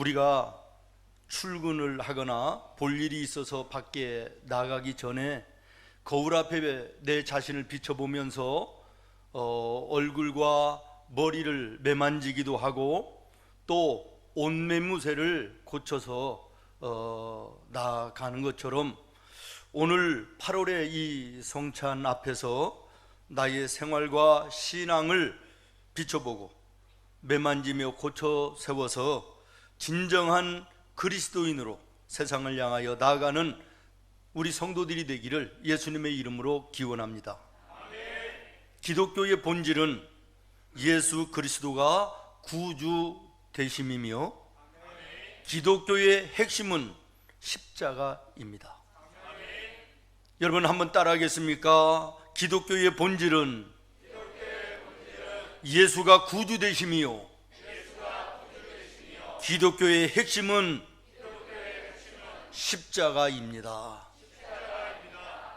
어, 우리가 출근을 하거나 볼 일이 있어서 밖에 나가기 전에 거울 앞에 내 자신을 비춰보면서 어, 얼굴과 머리를 매만지기도 하고 또 옷매무새를 고쳐서 어, 나가는 것처럼 오늘 8월의 이 성찬 앞에서 나의 생활과 신앙을 비춰보고 매만지며 고쳐 세워서 진정한 그리스도인으로 세상을 향하여 나아가는 우리 성도들이 되기를 예수님의 이름으로 기원합니다. 기독교의 본질은 예수 그리스도가 구주 되심이며 기독교의 핵심은 십자가입니다. 여러분 한번 따라하겠습니까? 기독교의 본질은 예수가 구주 되심이요. 기독교의 핵심은 십자가입니다.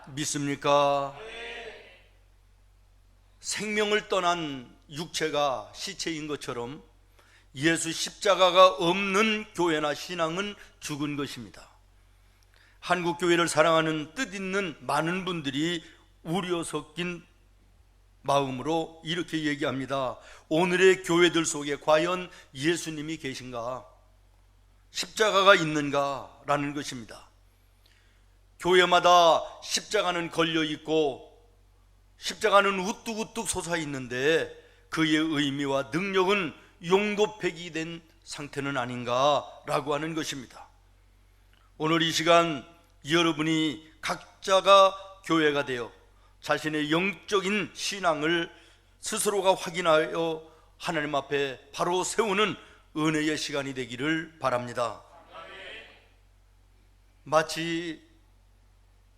믿습니까? 생명을 떠난 육체가 시체인 것처럼 예수 십자가가 없는 교회나 신앙은 죽은 것입니다. 한국 교회를 사랑하는 뜻 있는 많은 분들이 우려 섞인 마음으로 이렇게 얘기합니다. 오늘의 교회들 속에 과연 예수님이 계신가? 십자가가 있는가? 라는 것입니다. 교회마다 십자가는 걸려 있고 십자가는 우뚝우뚝 솟아 있는데 그의 의미와 능력은 용도 폐기 된 상태는 아닌가라고 하는 것입니다. 오늘 이 시간 여러분이 각자가 교회가 되어 자신의 영적인 신앙을 스스로가 확인하여 하나님 앞에 바로 세우는 은혜의 시간이 되기를 바랍니다. 마치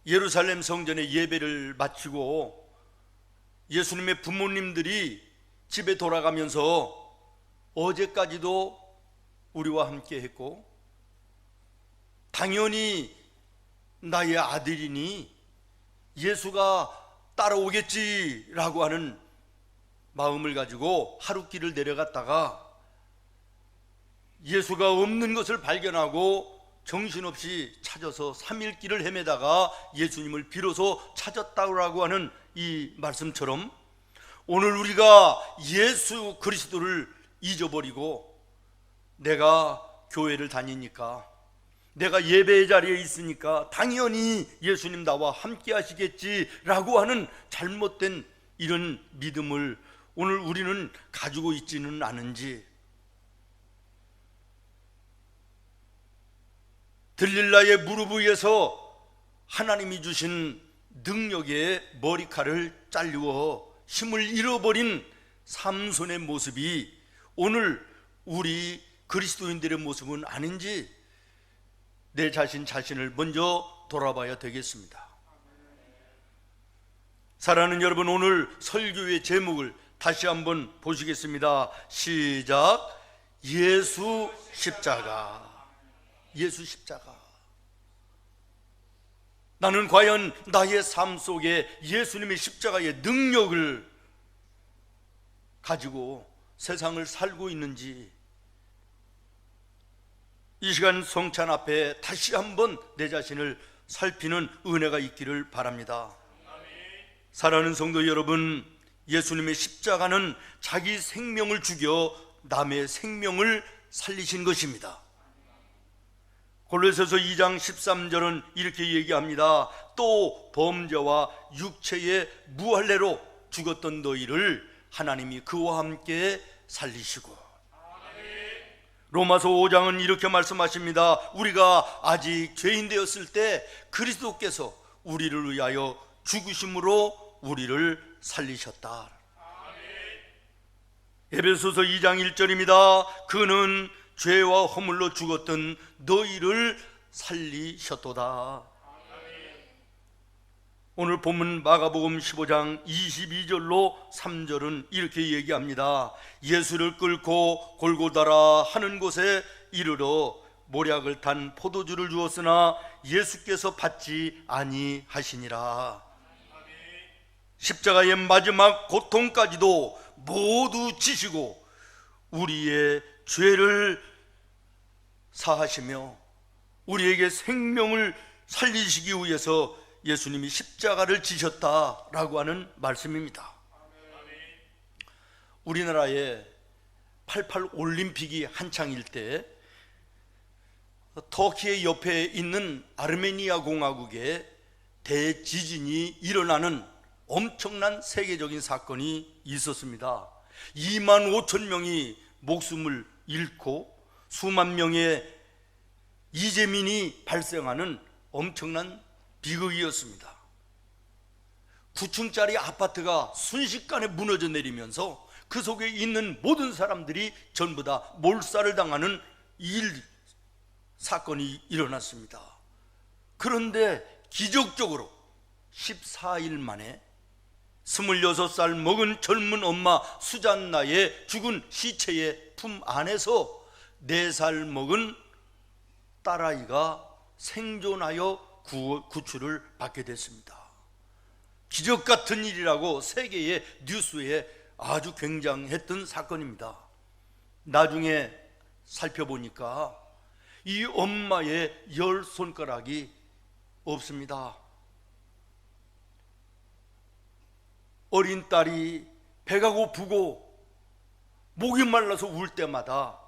예루살렘 성전의 예배를 마치고 예수님의 부모님들이 집에 돌아가면서 어제까지도 우리와 함께 했고 당연히 나의 아들이니 예수가 따라오겠지라고 하는 마음을 가지고 하루 길을 내려갔다가 예수가 없는 것을 발견하고 정신없이 찾아서 3일 길을 헤매다가 예수님을 비로소 찾았다고 하는 이 말씀처럼 오늘 우리가 예수 그리스도를 잊어버리고 내가 교회를 다니니까 내가 예배의 자리에 있으니까 당연히 예수님 나와 함께 하시겠지라고 하는 잘못된 이런 믿음을 오늘 우리는 가지고 있지는 않은지. 들릴라의 무릎 위에서 하나님이 주신 능력의 머리칼을 잘리워 힘을 잃어버린 삼손의 모습이 오늘 우리 그리스도인들의 모습은 아닌지 내 자신 자신을 먼저 돌아봐야 되겠습니다. 사랑하는 여러분 오늘 설교의 제목을 다시 한번 보시겠습니다. 시작. 예수 십자가. 예수 십자가. 나는 과연 나의 삶 속에 예수님의 십자가의 능력을 가지고 세상을 살고 있는지 이 시간 성찬 앞에 다시 한번 내 자신을 살피는 은혜가 있기를 바랍니다. 사랑하는 성도 여러분, 예수님의 십자가는 자기 생명을 죽여 남의 생명을 살리신 것입니다. 골로새서 2장 13절은 이렇게 얘기합니다. 또 범죄와 육체의 무할례로 죽었던 너희를 하나님이 그와 함께 살리시고 로마서 5장은 이렇게 말씀하십니다. 우리가 아직 죄인 되었을 때 그리스도께서 우리를 위하여 죽으심으로 우리를 살리셨다. 에베소서 2장 1절입니다. 그는 죄와 허물로 죽었던 너희를 살리셨도다. 오늘 본문 마가복음 15장 22절로 3절은 이렇게 얘기합니다. 예수를 끌고 골고다라 하는 곳에 이르러 모략을 탄 포도주를 주었으나 예수께서 받지 아니하시니라. 십자가의 마지막 고통까지도 모두 지시고 우리의 죄를 사하시며 우리에게 생명을 살리시기 위해서 예수님이 십자가를 지셨다라고 하는 말씀입니다. 우리나라에 88 올림픽이 한창일 때 터키의 옆에 있는 아르메니아 공화국에 대지진이 일어나는 엄청난 세계적인 사건이 있었습니다. 2만 5천 명이 목숨을 잃고 수만 명의 이재민이 발생하는 엄청난 비극이었습니다. 9층짜리 아파트가 순식간에 무너져 내리면서 그 속에 있는 모든 사람들이 전부 다 몰살을 당하는 일 사건이 일어났습니다. 그런데 기적적으로 14일 만에 26살 먹은 젊은 엄마 수잔나의 죽은 시체의 품 안에서 4살 먹은 딸아이가 생존하여 구, 구출을 받게 됐습니다. 기적 같은 일이라고 세계의 뉴스에 아주 굉장했던 사건입니다. 나중에 살펴보니까 이 엄마의 열 손가락이 없습니다. 어린 딸이 배가 고프고 목이 말라서 울 때마다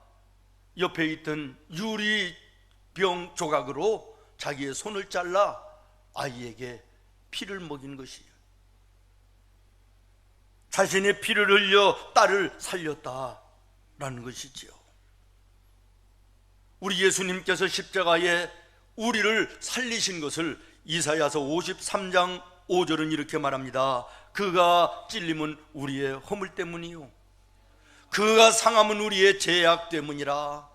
옆에 있던 유리병 조각으로 자기의 손을 잘라 아이에게 피를 먹인 것이에요. 자신의 피를 흘려 딸을 살렸다라는 것이지요. 우리 예수님께서 십자가에 우리를 살리신 것을 이사야서 53장 5절은 이렇게 말합니다. 그가 찔림은 우리의 허물 때문이요. 그가 상함은 우리의 죄악 때문이라.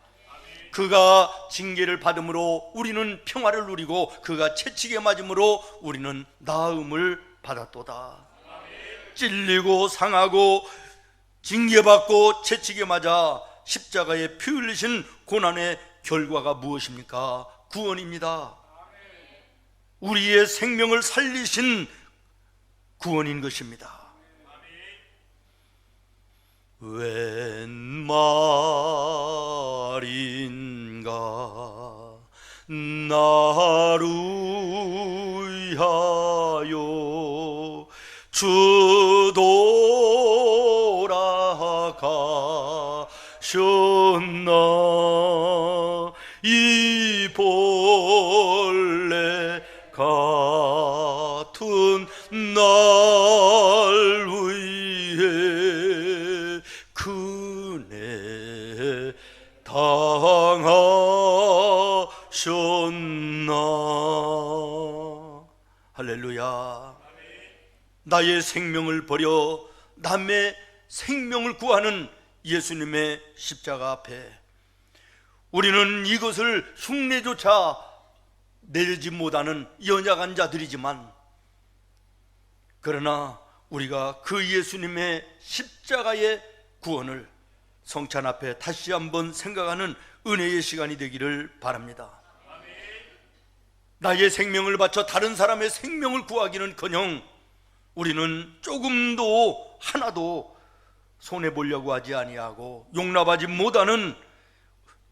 그가 징계를 받음으로 우리는 평화를 누리고 그가 채찍에 맞음으로 우리는 나음을 받았도다. 찔리고 상하고 징계받고 채찍에 맞아 십자가에 피 흘리신 고난의 결과가 무엇입니까? 구원입니다. 우리의 생명을 살리신 구원인 것입니다. 웬 말인가? 나를 위하여 주돌 나의 생명을 버려 남의 생명을 구하는 예수님의 십자가 앞에 우리는 이것을 흉내조차 내지 못하는 연약한 자들이지만 그러나 우리가 그 예수님의 십자가의 구원을 성찬 앞에 다시 한번 생각하는 은혜의 시간이 되기를 바랍니다. 나의 생명을 바쳐 다른 사람의 생명을 구하기는커녕 우리는 조금도 하나도 손해 보려고 하지 아니하고 용납하지 못하는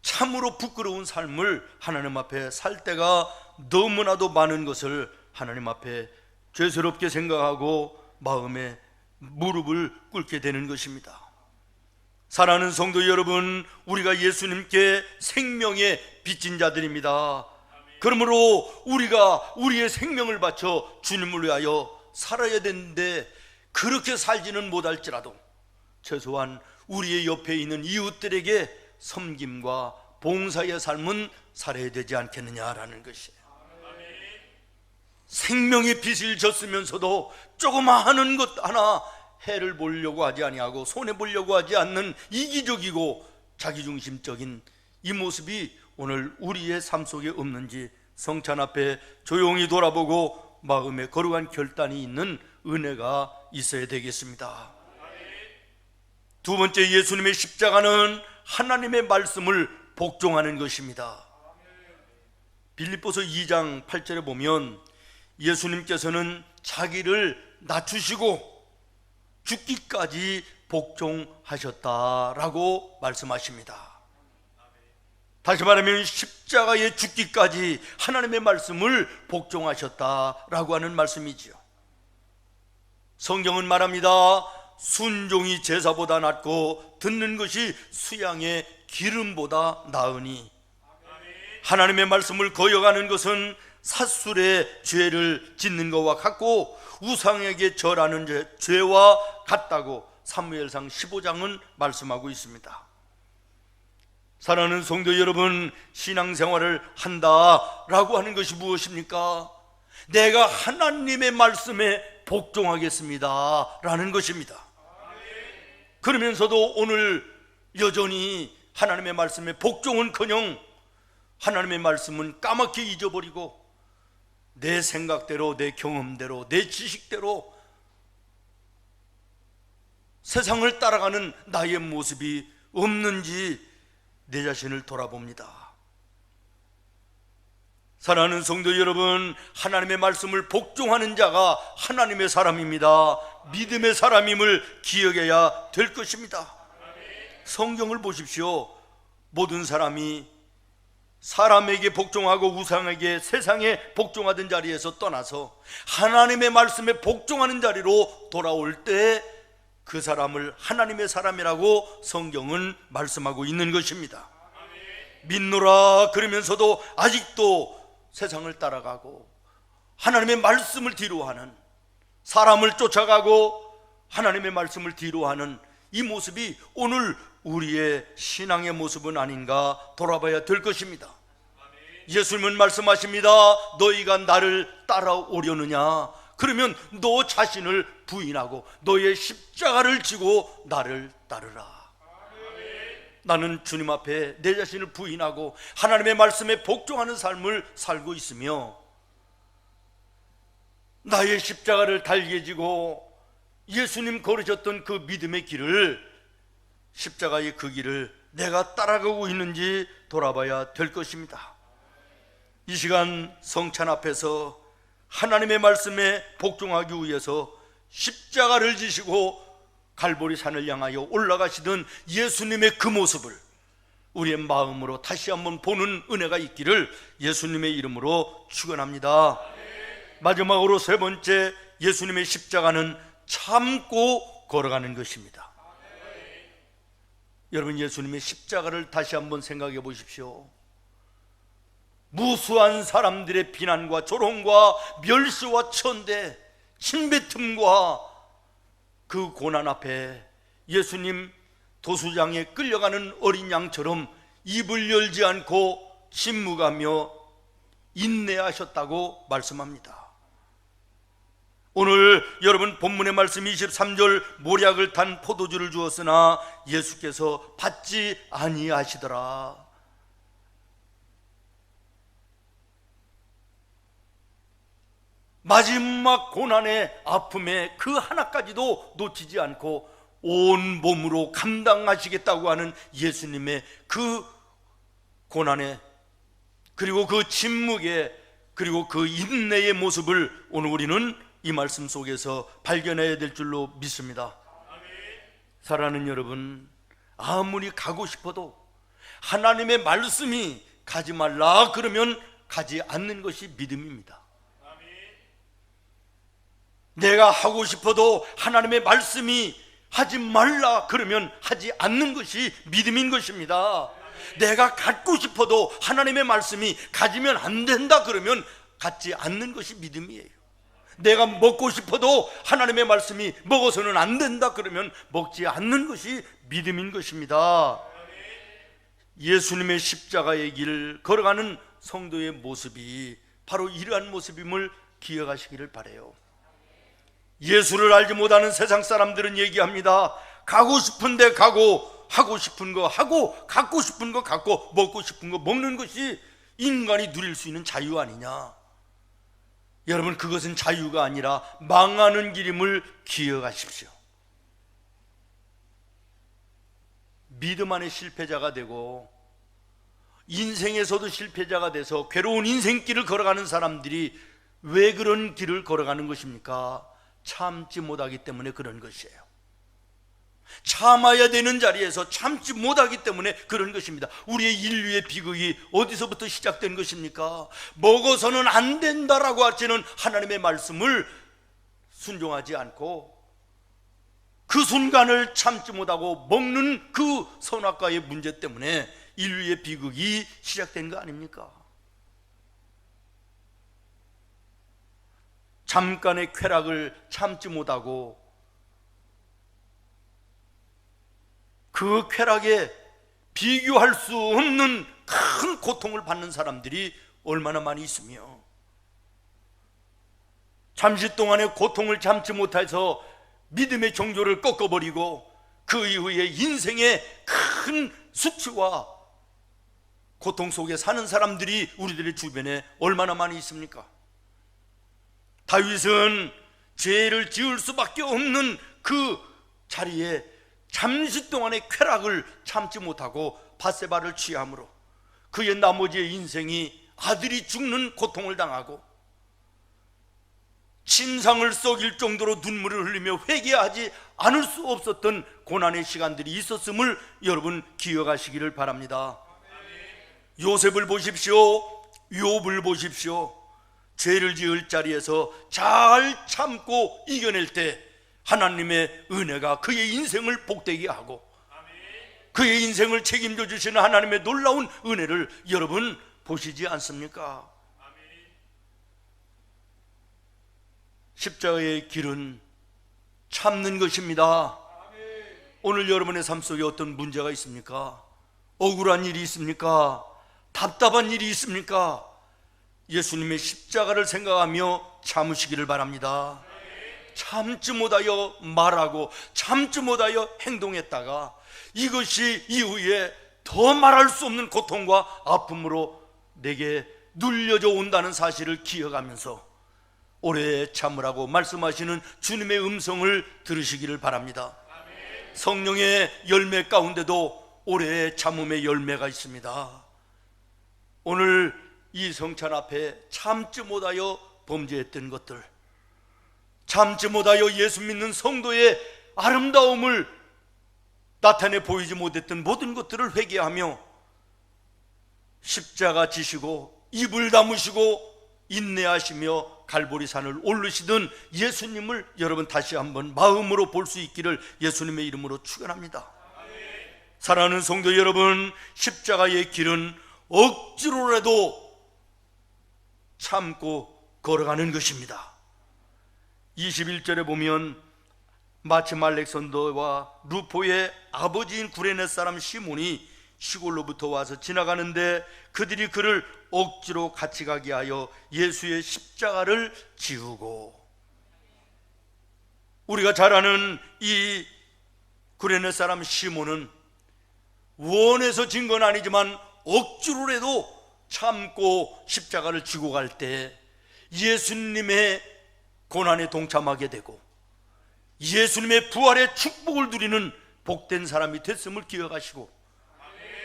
참으로 부끄러운 삶을 하나님 앞에 살 때가 너무나도 많은 것을 하나님 앞에 죄스럽게 생각하고 마음에 무릎을 꿇게 되는 것입니다. 사랑하는 성도 여러분, 우리가 예수님께 생명의 빚진 자들입니다. 그러므로 우리가 우리의 생명을 바쳐 주님을 위하여 살아야 되는데 그렇게 살지는 못할지라도 최소한 우리의 옆에 있는 이웃들에게 섬김과 봉사의 삶은 살아야 되지 않겠느냐라는 것이에요. 생명의 빚을 졌으면서도 조그마 하는 것 하나 해를 보려고 하지 아니하고 손해 보려고 하지 않는 이기적이고 자기중심적인 이 모습이 오늘 우리의 삶 속에 없는지 성찬 앞에 조용히 돌아보고 마음에 거룩한 결단이 있는 은혜가 있어야 되겠습니다. 두 번째 예수님의 십자가는 하나님의 말씀을 복종하는 것입니다. 빌립보서 2장 8절에 보면 예수님께서는 자기를 낮추시고 죽기까지 복종하셨다라고 말씀하십니다. 다시 말하면 십자가에 죽기까지 하나님의 말씀을 복종하셨다라고 하는 말씀이지요. 성경은 말합니다. 순종이 제사보다 낫고 듣는 것이 수양의 기름보다 나으니 하나님의 말씀을 거역하는 것은 사술의 죄를 짓는 것과 같고 우상에게 절하는 죄, 죄와 같다고 사무엘상 15장은 말씀하고 있습니다. 사랑하는 성도 여러분, 신앙생활을 한다라고 하는 것이 무엇입니까? 내가 하나님의 말씀에 복종하겠습니다. 라는 것입니다. 그러면서도 오늘 여전히 하나님의 말씀에 복종은 커녕 하나님의 말씀은 까맣게 잊어버리고 내 생각대로, 내 경험대로, 내 지식대로 세상을 따라가는 나의 모습이 없는지 내 자신을 돌아봅니다. 사랑하는 성도 여러분, 하나님의 말씀을 복종하는 자가 하나님의 사람입니다. 믿음의 사람임을 기억해야 될 것입니다. 성경을 보십시오. 모든 사람이 사람에게 복종하고 우상에게 세상에 복종하던 자리에서 떠나서 하나님의 말씀에 복종하는 자리로 돌아올 때 그 사람을 하나님의 사람이라고 성경은 말씀하고 있는 것입니다. 믿노라 그러면서도 아직도 세상을 따라가고 하나님의 말씀을 뒤로하는 사람을 쫓아가고 하나님의 말씀을 뒤로하는 이 모습이 오늘 우리의 신앙의 모습은 아닌가 돌아봐야 될 것입니다. 예수님은 말씀하십니다. 너희가 나를 따라오려느냐? 그러면 너 자신을 부인하고 너의 십자가를 지고 나를 따르라. 나는 주님 앞에 내 자신을 부인하고 하나님의 말씀에 복종하는 삶을 살고 있으며 나의 십자가를 달게 지고 예수님 걸으셨던 그 믿음의 길을 십자가의 그 길을 내가 따라가고 있는지 돌아봐야 될 것입니다. 이 시간 성찬 앞에서 하나님의 말씀에 복종하기 위해서 십자가를 지시고 갈보리 산을 향하여 올라가시던 예수님의 그 모습을 우리의 마음으로 다시 한번 보는 은혜가 있기를 예수님의 이름으로 축원합니다. 마지막으로 세 번째 예수님의 십자가는 참고 걸어가는 것입니다. 여러분 예수님의 십자가를 다시 한번 생각해 보십시오. 무수한 사람들의 비난과 조롱과 멸시와 천대, 침뱉음과 그 고난 앞에 예수님 도수장에 끌려가는 어린 양처럼 입을 열지 않고 침묵하며 인내하셨다고 말씀합니다. 오늘 여러분 본문의 말씀 23절 모략을 탄 포도주를 주었으나 예수께서 받지 아니하시더라. 마지막 고난의 아픔에 그 하나까지도 놓치지 않고 온 몸으로 감당하시겠다고 하는 예수님의 그 고난에 그리고 그 침묵에 그리고 그 인내의 모습을 오늘 우리는 이 말씀 속에서 발견해야 될 줄로 믿습니다. 사랑하는 여러분, 아무리 가고 싶어도 하나님의 말씀이 가지 말라 그러면 가지 않는 것이 믿음입니다. 내가 하고 싶어도 하나님의 말씀이 하지 말라 그러면 하지 않는 것이 믿음인 것입니다. 내가 갖고 싶어도 하나님의 말씀이 가지면 안 된다 그러면 갖지 않는 것이 믿음이에요. 내가 먹고 싶어도 하나님의 말씀이 먹어서는 안 된다 그러면 먹지 않는 것이 믿음인 것입니다. 예수님의 십자가의 길을 걸어가는 성도의 모습이 바로 이러한 모습임을 기억하시기를 바래요. 예수를 알지 못하는 세상 사람들은 얘기합니다. 가고 싶은데 가고 하고 싶은 거 하고 갖고 싶은 거 갖고 먹고 싶은 거 먹는 것이 인간이 누릴 수 있는 자유 아니냐? 여러분 그것은 자유가 아니라 망하는 길임을 기억하십시오. 믿음 안에 실패자가 되고 인생에서도 실패자가 돼서 괴로운 인생길을 걸어가는 사람들이 왜 그런 길을 걸어가는 것입니까? 참지 못하기 때문에 그런 것이에요. 참아야 되는 자리에서 참지 못하기 때문에 그런 것입니다. 우리의 인류의 비극이 어디서부터 시작된 것입니까? 먹어서는 안 된다라고 하시는 하나님의 말씀을 순종하지 않고 그 순간을 참지 못하고 먹는 그 선악과의 문제 때문에 인류의 비극이 시작된 거 아닙니까? 잠깐의 쾌락을 참지 못하고 그 쾌락에 비교할 수 없는 큰 고통을 받는 사람들이 얼마나 많이 있으며 잠시 동안의 고통을 참지 못해서 믿음의 종교를 꺾어버리고 그 이후에 인생의 큰 수치와 고통 속에 사는 사람들이 우리들의 주변에 얼마나 많이 있습니까? 다윗은 죄를 지을 수밖에 없는 그 자리에 잠시 동안의 쾌락을 참지 못하고 바세바를 취함으로 그의 나머지의 인생이 아들이 죽는 고통을 당하고 침상을 썩일 정도로 눈물을 흘리며 회개하지 않을 수 없었던 고난의 시간들이 있었음을 여러분 기억하시기를 바랍니다. 요셉을 보십시오. 욥을 보십시오. 죄를 지을 자리에서 잘 참고 이겨낼 때 하나님의 은혜가 그의 인생을 복되게 하고 그의 인생을 책임져 주시는 하나님의 놀라운 은혜를 여러분 보시지 않습니까? 십자가의 길은 참는 것입니다. 오늘 여러분의 삶 속에 어떤 문제가 있습니까? 억울한 일이 있습니까? 답답한 일이 있습니까? 예수님의 십자가를 생각하며 참으시기를 바랍니다. 참지 못하여 말하고 참지 못하여 행동했다가 이것이 이후에 더 말할 수 없는 고통과 아픔으로 내게 눌려져 온다는 사실을 기억하면서 오래 참으라고 말씀하시는 주님의 음성을 들으시기를 바랍니다. 성령의 열매 가운데도 오래 참음의 열매가 있습니다. 오늘 이 성찬 앞에 참지 못하여 범죄했던 것들, 참지 못하여 예수 믿는 성도의 아름다움을 나타내 보이지 못했던 모든 것들을 회개하며 십자가 지시고 입을 다무시고 인내하시며 갈보리 산을 오르시던 예수님을 여러분 다시 한번 마음으로 볼 수 있기를 예수님의 이름으로 축원합니다. 사랑하는 성도 여러분, 십자가의 길은 억지로라도 참고 걸어가는 것입니다. 21절에 보면 마침 알렉산더와 루포의 아버지인 구레네 사람 시몬이 시골로부터 와서 지나가는데 그들이 그를 억지로 같이 가게 하여 예수의 십자가를 지우고 우리가 잘 아는 이 구레네 사람 시몬은 원해서 진 건 아니지만 억지로라도 참고 십자가를 지고 갈 때 예수님의 고난에 동참하게 되고 예수님의 부활의 축복을 누리는 복된 사람이 됐음을 기억하시고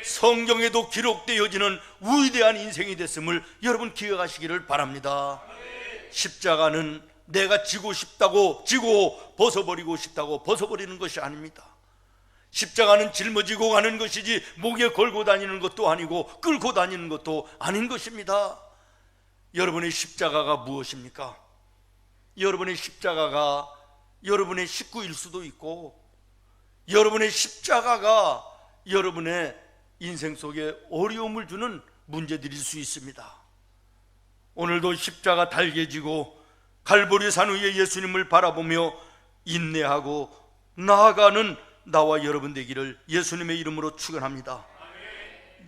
성경에도 기록되어지는 위대한 인생이 됐음을 여러분 기억하시기를 바랍니다. 십자가는 내가 지고 싶다고 지고 벗어버리고 싶다고 벗어버리는 것이 아닙니다. 십자가는 짊어지고 가는 것이지 목에 걸고 다니는 것도 아니고 끌고 다니는 것도 아닌 것입니다. 여러분의 십자가가 무엇입니까? 여러분의 십자가가 여러분의 식구일 수도 있고 여러분의 십자가가 여러분의 인생 속에 어려움을 주는 문제들일 수 있습니다. 오늘도 십자가 달개지고 갈보리 산 위에 예수님을 바라보며 인내하고 나아가는 나와 여러분 되기를 예수님의 이름으로 축원합니다.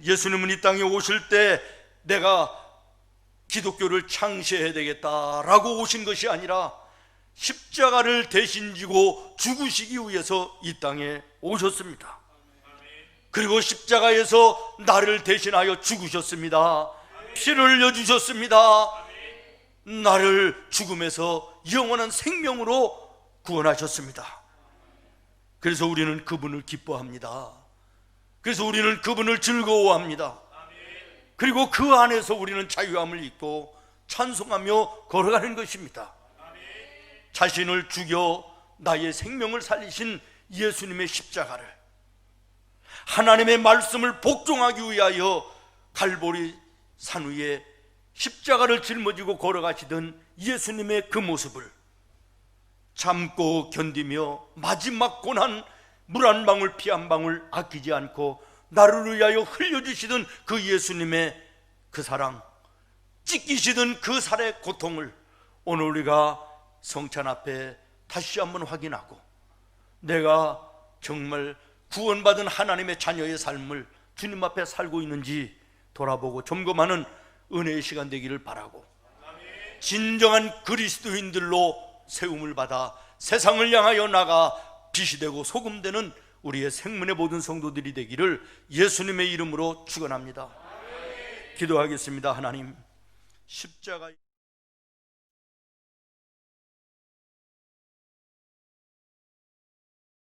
예수님은 이 땅에 오실 때 내가 기독교를 창시해야 되겠다라고 오신 것이 아니라 십자가를 대신 지고 죽으시기 위해서 이 땅에 오셨습니다. 그리고 십자가에서 나를 대신하여 죽으셨습니다. 피를 흘려 주셨습니다. 나를 죽음에서 영원한 생명으로 구원하셨습니다. 그래서 우리는 그분을 기뻐합니다. 그래서 우리는 그분을 즐거워합니다. 그리고 그 안에서 우리는 자유함을 입고 찬송하며 걸어가는 것입니다. 자신을 죽여 나의 생명을 살리신 예수님의 십자가를 하나님의 말씀을 복종하기 위하여 갈보리 산 위에 십자가를 짊어지고 걸어가시던 예수님의 그 모습을 참고 견디며 마지막 고난 물 한 방울 피 한 방울 아끼지 않고 나를 위하여 흘려주시던 그 예수님의 그 사랑 찢기시던 그 살의 고통을 오늘 우리가 성찬 앞에 다시 한번 확인하고 내가 정말 구원받은 하나님의 자녀의 삶을 주님 앞에 살고 있는지 돌아보고 점검하는 은혜의 시간 되기를 바라고 진정한 그리스도인들로 세움을 받아 세상을 향하여 나가 빛이 되고 소금 되는 우리의 생문의 모든 성도들이 되기를 예수님의 이름으로 축원합니다. 기도하겠습니다. 하나님 십자가